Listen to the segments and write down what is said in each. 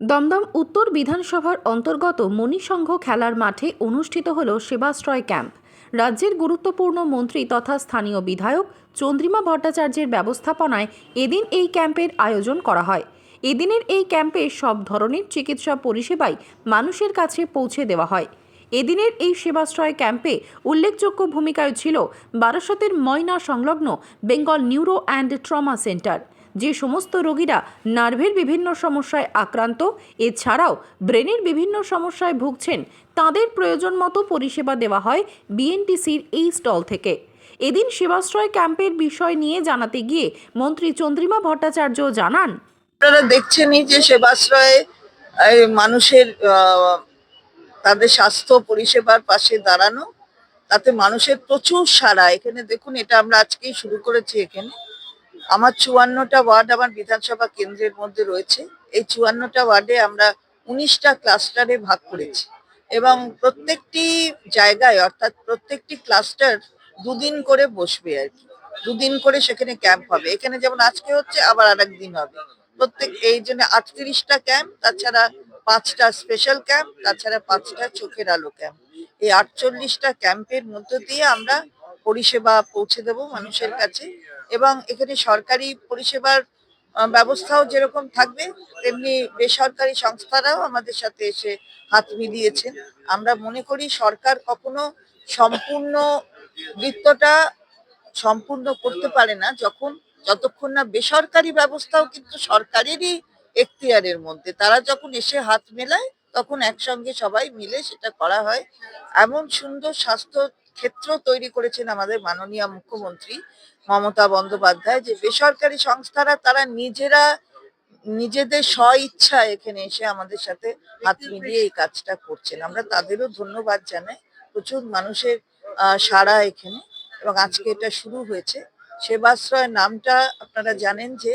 দমদম উত্তর বিধানসভার অন্তর্গত মণিসংঘ খেলার মাঠে অনুষ্ঠিত হল সেবাশ্রয় ক্যাম্প। রাজ্যের গুরুত্বপূর্ণ মন্ত্রী তথা স্থানীয় বিধায়ক চন্দ্রিমা ভট্টাচার্যের ব্যবস্থাপনায় এদিন এই ক্যাম্পের আয়োজন করা হয়। এদিনের এই ক্যাম্পে সব ধরনের চিকিৎসা পরিষেবাই মানুষের কাছে পৌঁছে দেওয়া হয়। এদিনের এই সেবাশ্রয় ক্যাম্পে উল্লেখযোগ্য ভূমিকায় ছিল বারাসতের ময়না সংলগ্ন Bengal neuro and trauma centre. যে সমস্ত রোগীরা নার্ভের বিভিন্ন সমস্যায় আক্রান্ত, এছাড়াও ব্রেনের বিভিন্ন সমস্যায় ভুগছেন, তাদের প্রয়োজন মতো পরিষেবা দেওয়া হয় বিএনটিসির এই স্টল থেকে। এদিন সেবাশ্রয় ক্যাম্পের বিষয় নিয়ে জানাতে গিয়ে মন্ত্রী চন্দ্রিমা ভট্টাচার্য জানান, আপনারা দেখছেনই যে সেবাশ্রয়ে মানুষের তাদের স্বাস্থ্য পরিষেবার পাশে দাঁড়ানো, তাতে মানুষের প্রচুর সাড়া। এখানে দেখুন, এটা আমরা আজকেই শুরু করেছি এখানে। আমার চুয়ান্নটা ওয়ার্ড আমার বিধানসভা কেন্দ্রের মধ্যে রয়েছে। এই চুয়ান্নটা ওয়ার্ডে আমরা উনিশটা ক্লাস্টারে ভাগ করেছি এবং প্রত্যেকটি জায়গায় অর্থাৎ প্রত্যেকটি ক্লাস্টার দুদিন করে বসবে আর কি। দুদিন করে সেখানে ক্যাম্প হবে। এখানে যেমন আজকে হচ্ছে, আবার আরেক দিন হবে। প্রত্যেক এই জন্য আটত্রিশটা ক্যাম্প, তাছাড়া পাঁচটা স্পেশাল ক্যাম্প, তাছাড়া পাঁচটা চোখের আলো ক্যাম্প। এই আটচল্লিশটা ক্যাম্পের মধ্য দিয়ে আমরা পরিষেবা পৌঁছে দেব মানুষের কাছে। এবং এখানে সরকারি পরিষেবার ব্যবস্থাও যেরকম থাকবে, তেমনি বেসরকারি সংস্থারাও আমাদের সাথে এসে হাত মিলিয়েছেন। আমরা মনে করি সরকার কখনো সম্পূর্ণ বৃত্তটা সম্পূর্ণ করতে পারে না, যখন, যতক্ষণ না বেসরকারি ব্যবস্থাও কিন্তু সরকারেরই এখতিয়ারের মধ্যে। তারা যখন এসে হাত মেলায়, তখন একসঙ্গে সবাই মিলে সেটা করা হয়। এমন সুন্দর স্বাস্থ্য ক্ষেত্র তৈরি করেছেন আমাদের মাননীয় মুখ্যমন্ত্রী মমতা বন্দ্যোপাধ্যায়, যে বেসরকারি সংস্থারা তারা নিজেরা নিজেদের স্ব ইচ্ছা এখানে এসে আমাদের সাথে হাত মিলিয়ে এই কাজটা করছেন। আমরা তাদেরও ধন্যবাদ জানাই। প্রচুর মানুষের সাড়া এখানে এবং আজকে এটা শুরু হয়েছে। সেবাশ্রয় নামটা আপনারা জানেন যে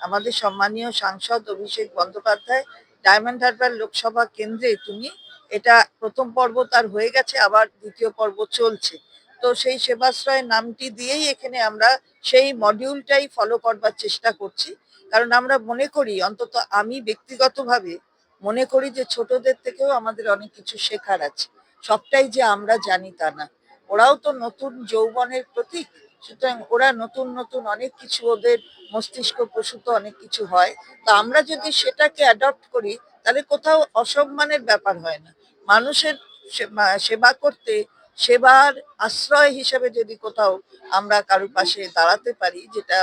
আমাদের সম্মানীয় সাংসদ অভিষেক বন্দ্যোপাধ্যায়, ডায়মন্ড হারবার লোকসভা কেন্দ্রে তুমি এটা প্রথম পর্ব তার হয়ে গেছে, আবার দ্বিতীয় পর্ব চলছে। তো সেই সেবাশ্রয় নামটি দিয়েই এখানে আমরা সেই মডিউলটাই ফলো করবার চেষ্টা করছি। কারণ আমরা মনে করি, অন্তত আমি ব্যক্তিগতভাবে মনে করি যে ছোটদের থেকেও আমাদের অনেক কিছু শেখার আছে। সবটাই যে আমরা জানি তা না। ওরাও তো নতুন যৌবনের প্রতীক, সুতরাং ওরা নতুন নতুন অনেক কিছু ওদের মস্তিষ্ক প্রসূত অনেক কিছু হয়। তো আমরা যদি সেটাকে অ্যাডপ্ট করি, তাহলে কোথাও অসম্মানের ব্যাপার হয় না। মানুষের সেবা- করতে, সেবার আশ্রয় হিসেবে যদি কোথাও আমরা কারও পাশে দাঁড়াতে পারি, যেটা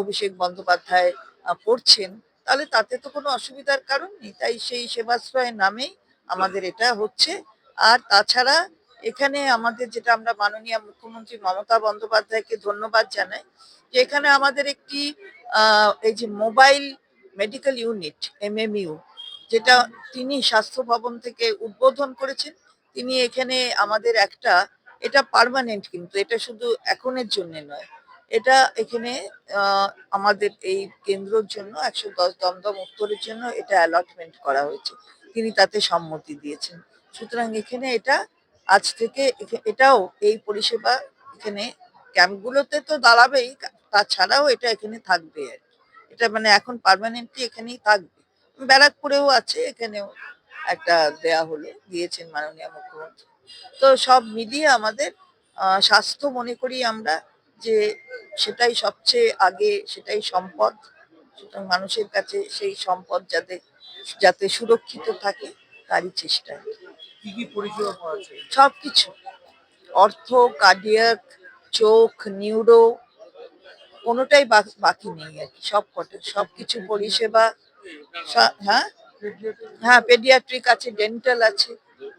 অভিষেক বন্দ্যোপাধ্যায় পড়ছেন তাহলে তাতে তো কোনো অসুবিধার কারণ নেই। তাই সেই সেবাশ্রয়ের নামেই আমাদের এটা হচ্ছে। আর তাছাড়া এখানে আমাদের যেটা আমরা মাননীয় মুখ্যমন্ত্রী মমতা বন্দ্যোপাধ্যায়কে ধন্যবাদ জানাই, যে এখানে আমাদের একটি এই যে মোবাইল মেডিকেল ইউনিট, এমএমইউ যেটা তিনি স্বাস্থ্য ভবন থেকে উদ্বোধন করেছেন, তিনি এখানে আমাদের একটা, এটা পার্মানেন্ট কিন্তু, এটা শুধু এখনের জন্য নয়। এটা এখানে আমাদের এই কেন্দ্রর জন্য, একশো দশ দমদম উত্তরের জন্য এটা অ্যালটমেন্ট করা হয়েছে। তিনি তাতে সম্মতি দিয়েছেন। সুতরাং এখানে এটা আজ থেকে এটাও এই পরিষেবা এখানে ক্যাম্পগুলোতে তো দাঁড়াবেই, তাছাড়াও এটা এখানে থাকবে এটা মানে এখন পার্মানেন্টলি এখানেই থাকবে। ব্যারাকপুরেও আছে এখানেও একটা দেয়া হলো দিয়েছেন মাননীয় মুখ্যমন্ত্রী। তো সব মিলিয়ে আমাদের স্বাস্থ্য মনে করি আমরা যে সেটাই সবচেয়ে আগে সেটাই সম্পদ। সুতরাং মানুষের কাছে সেই সম্পদ যাতে যাতে সুরক্ষিত থাকে তারই চেষ্টা। কি কি পরিষেবা যায়? সবকিছু। অর্থ কার্ডিয়াক চোখ নিউরো কোনোটাই বাকি নেই আর কি। সব কটা সব কিছু পরিষেবা হ্যাঁ? হ্যাঁ পেডিয়াট্রিক আছে ডেন্টাল আছে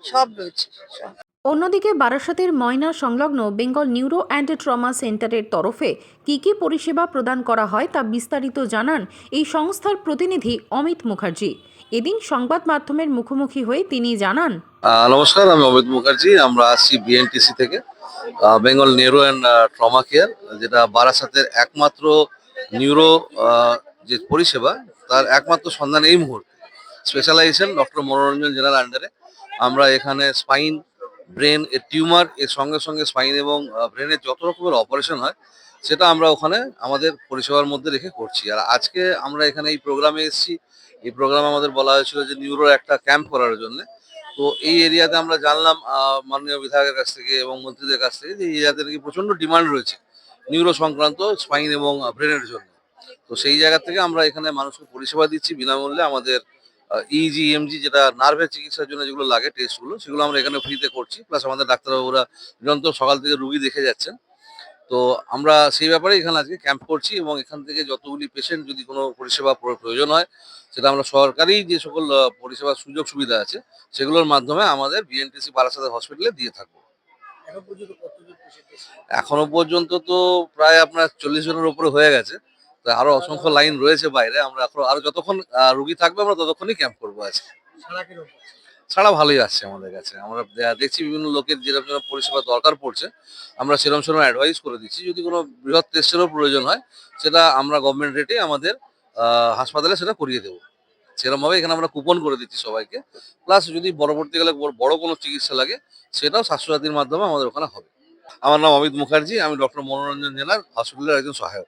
সব রয়েছে সব। অন্যদিকে বারাসতের ময়না সংলগ্ন বেঙ্গল নিউরো অ্যান্ড ট্রমা সেন্টারের তরফে কী কী পরিষেবা প্রদান করা হয় তা বিস্তারিত জানান এই সংস্থার প্রতিনিধি অমিত মুখার্জি। এদিন সংবাদ মাধ্যমের মুখোমুখি হয়ে তিনি জানান নমস্কার আমি অমিত মুখার্জি আমরা আসছি বিএনটিসি থেকে। Bengal neuro and trauma care যেটা বারাসাতের একমাত্র নিউরো যে পরিষেবা তার একমাত্র সন্ধান এই মুহূর্তে। স্পেশালাইজেশন ডক্টর মনোরঞ্জন জেনার আন্ডারে আমরা এখানে স্পাইন ব্রেন এর টিউমার এর সঙ্গে সঙ্গে স্পাইন এবং ব্রেনের যত রকমের অপারেশন হয়, সেটা আমরা ওখানে আমাদের পরিষেবার মধ্যে রেখে করছি। আর আজকে আমরা এখানে এই প্রোগ্রামে এসেছি। এই প্রোগ্রামে আমাদের বলা হয়েছিল যে নিউরোর একটা ক্যাম্প করার জন্য। তো এই এরিয়াতে আমরা জানলাম মাননীয় বিধায়কের কাছ থেকে এবং মন্ত্রীদের কাছ থেকে যে এই এরিয়াতে নাকি প্রচণ্ড ডিমান্ড রয়েছে। নিউরো সংক্রান্ত স্পাইন এবং ব্রেনের জন্য। তো সেই জায়গা থেকে আমরা এখানে মানুষকে পরিষেবা দিচ্ছি। বিনামূল্যে আমাদের ইজি এমজি যেটা নার্ভের চিকিৎসার জন্য যেগুলো লাগে টেস্টগুলো সেগুলো আমরা এখানে ফ্রিতে করছি। প্লাস আমাদের ডাক্তারবাবুরা নিরন্তর সকাল থেকে রুগী দেখে যাচ্ছেন। তো আমরা সেই ব্যাপারে এখানে আজকে ক্যাম্প করছি এবং এখান থেকে যতগুলি পেশেন্ট যদি কোনো পরিষেবা প্রয়োজন হয় সেটা আমরা সরকারি যে সকল পরিষেবার সুযোগ সুবিধা আছে সেগুলোর মাধ্যমে আমাদের বিএনটিসি বারাসাত হসপিটালে দিয়ে থাকব। এখনও পর্যন্ত তো প্রায় আপনার চল্লিশ জনের উপরে হয়ে গেছে। তো আরও অসংখ্য লাইন রয়েছে বাইরে। আমরা এখন আরও যতক্ষণ রুগী থাকবে আমরা ততক্ষণই ক্যাম্প করব আজকে? ছাড়া ভালোই আসছে আমাদের কাছে। আমরা দেখছি বিভিন্ন লোকের যেরকম যেরকম পরিষেবা দরকার পড়ছে আমরা সেরকম সেরকম অ্যাডভাইস করে দিচ্ছি। যদি কোনো বৃহৎ টেস্টেরও প্রয়োজন হয় সেটা আমরা গভর্নমেন্ট রেটে আমাদের হাসপাতালে সেটা করিয়ে দেবো। সেরকমভাবে এখানে আমরা কুপন করে দিচ্ছি সবাইকে। প্লাস যদি পরবর্তীকালে বড়- বড় কোনো চিকিৎসা লাগে সেটাও স্বাস্থ্যসাথীর মাধ্যমে আমাদের ওখানে হবে। আমার নাম অমিত মুখার্জি আমি ডক্টর মনোরঞ্জন জেলার হসপিটালের একজন সহায়ক।